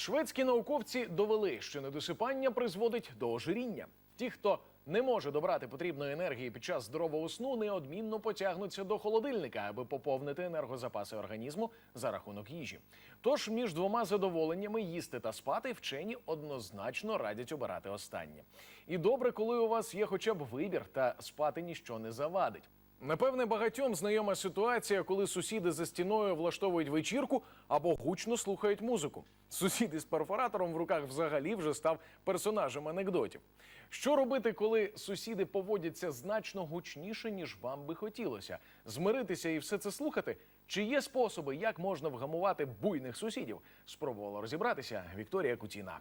Шведські науковці довели, що недосипання призводить до ожиріння. Ті, хто не може добрати потрібної енергії під час здорового сну, неодмінно потягнуться до холодильника, аби поповнити енергозапаси організму за рахунок їжі. Тож між двома задоволеннями їсти та спати вчені однозначно радять обирати останнє. І добре, коли у вас є хоча б вибір, та спати ніщо не завадить. Напевне, багатьом знайома ситуація, коли сусіди за стіною влаштовують вечірку або гучно слухають музику. Сусід із перфоратором в руках взагалі вже став персонажем анекдотів. Що робити, коли сусіди поводяться значно гучніше, ніж вам би хотілося? Змиритися і все це слухати? Чи є способи, як можна вгамувати буйних сусідів? Спробувала розібратися Вікторія Кутіна.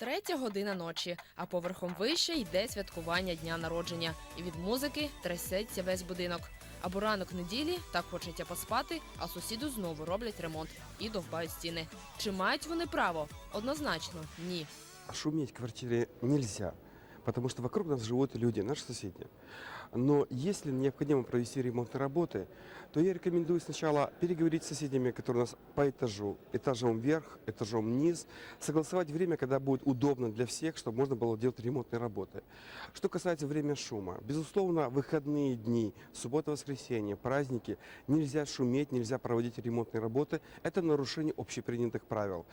Третя година ночі, а поверхом вище йде святкування дня народження, і від музики трясеться весь будинок. Або ранок неділі так хочеться поспати, а сусіду знову роблять ремонт і довбають стіни. Чи мають вони право? Однозначно, ні. Шуметь в квартире нельзя, потому что вокруг нас живут люди, наши соседи. Но если необходимо провести ремонтные работы, то я рекомендую сначала переговорить с соседями, которые у нас по этажу, этажом вверх, этажом вниз, согласовать время, когда будет удобно для всех, чтобы можно было делать ремонтные работы. Что касается время шума, безусловно, выходные дни, суббота, воскресенье, праздники, нельзя шуметь, нельзя проводить ремонтные работы. Это нарушение общепринятых правил.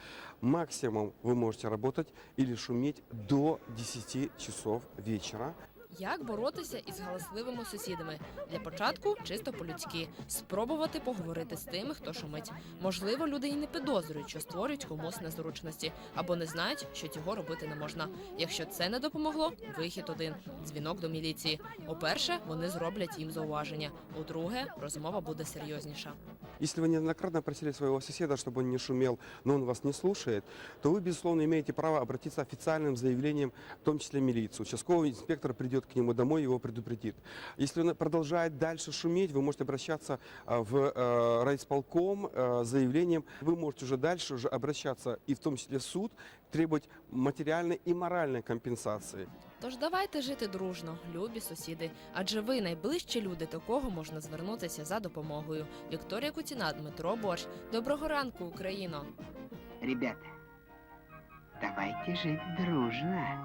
Максимум вы можете работать или шуметь до 10 часов вечера. Як боротися із галасливими сусідами? Для початку чисто по-людськи спробувати поговорити з тими, хто шумить. Можливо, люди і не підозрюють, що створюють комусь незручності, або не знають, що цього робити не можна. Якщо це не допомогло, вихід один дзвінок до міліції. По-перше, вони зроблять їм зауваження. По-друге, розмова буде серйозніша. Если вы неоднократно просили своего соседа, чтобы он не шумел, но он вас не слушает, то вы, безусловно, имеете право обратиться официальным заявлением, в том числе милицию. Участковый инспектор придет к нему домой его предупредит. Если он продолжает дальше шуметь, вы можете обращаться а, в э, райисполком э, с заявлением. Вы можете уже дальше уже обращаться и в том числе в суд, требовать материальной и моральной компенсации. Тож давайте жити дружно, любі сусіди. Адже ви найближчі люди, до кого можна звернутися за допомогою. Вікторія Кутіна, Дмитро Борщ. Доброго ранку, Україно! Ребята, давайте жить дружно.